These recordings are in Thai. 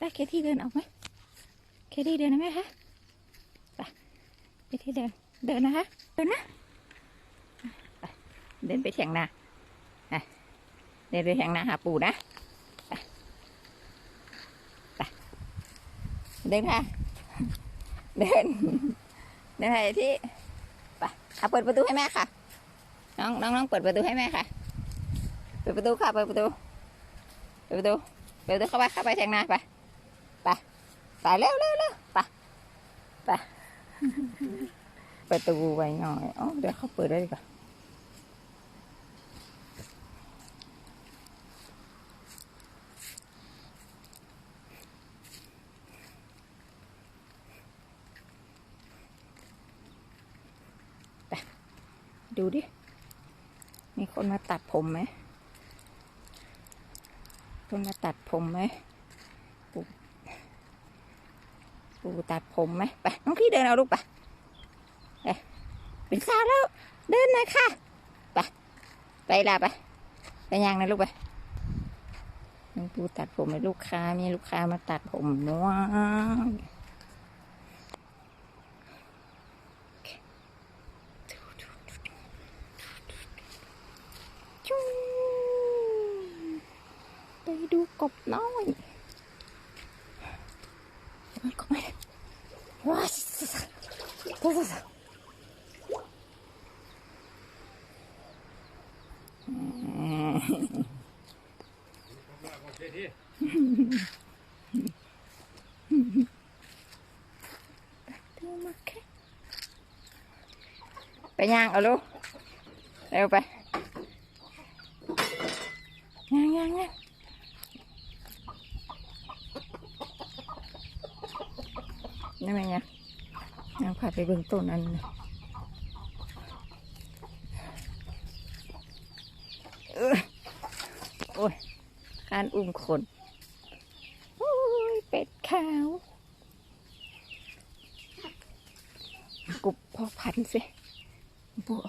ปเคที่เดินออกไหมเคที่เดินได้ไหมคะไปเคที่เดินเดินนะคะเดินนะไปเดินไปเถียงนาเดินไปเถียงนาหาปู่นะไปเดินค่ะ เดิน เดินไปที่ไปเอาเปิดประตูให้แม่ค่ะ น้องน้องน้องเปิดประตูให้แม่ค่ะ เปิดประตูค่ะ เปิดประตู เปิดประตู เปิดประตูเข้าไปเข้าไปแทงนาไป เร็วเร็วเร็วไปไปประตูไว้หน่อยอ๋อเดี๋ยวเขาเปิดได้ดีกว่าไปดูดิ มีคนมาตัดผมไหม คนมาตัดผมไหม ปูตัดผมไหมไปน้องพี่เดินเอาลูกไปไปเป็นสาวแล้ว เดินหน่อยค่ะไปไปลาไปไปยังนะลูกไปน้องปูตัดผมให้ลูกค้า มีลูกค้ามาตัดผมน้วงไปดูกบน้อย มันก็ไม่ว้าสสสสดูมาแค่ไปย่างเอาลูกเร็วไปย่างย่างย่าง นี่ไงเนี่ยนางพาไปเบิ่งต้นนั้นเอ้ยโอ้ยการอุ้มคนโอ้ย เป็ดขาวกุบพอพันธ์สิบัว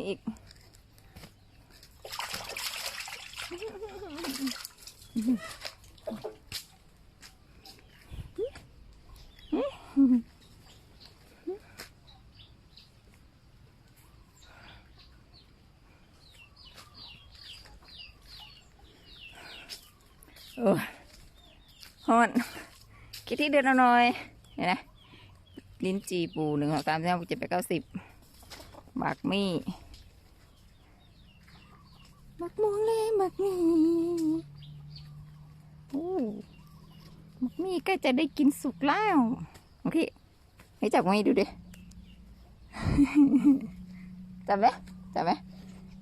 นี่อีกโอ้ฮอนคิดที่เดือนหน่อยเห็นไหมลิ้นจีปูหนึ่งสองสามสี่ห้าหกเจ็ดแปดเก้าสิบหมากมี่ มักม่วงเลยหมักมี่โอ้หมักมี่ใกล้จะได้กินสุกแล้วโอเคให้จับมี่ดูดิจับไหมจับไหม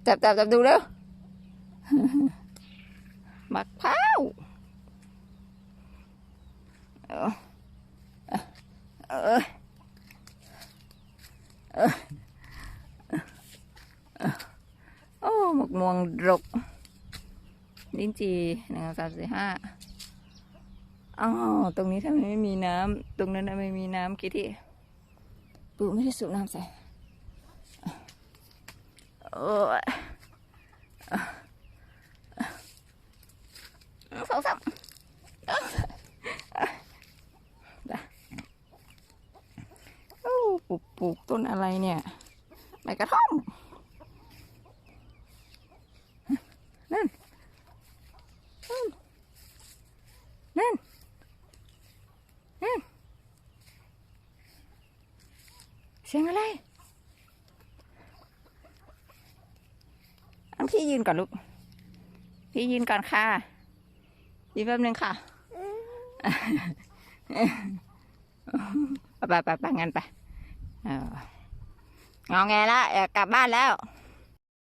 จับจับจับดูเร็วมะพร้าเออเออเออโอ้หม กมวงดก ลิ้นจีหนึ่งสามสี่ห้าอ๋อตรงนี้ถ้ามันไม่มีน้ำตรงนั้นน่ะไม่มีน้ำคิดที่ปูไม่ได้สูบน้ำใส่โอ้ยสองสามโอ้ปลูกปลูกต้นอะไรเนี่ยใบกระท่อม นั่น นั่น นั่น นั่น เสียงอะไร อันพี่ยืนก่อนลูก พี่ยืนก่อนค่ะยืนแป๊บนึงค่ะไปไปไปไปงั้นไปเอองอแงแล้วอยากกลับบ้านแล้ว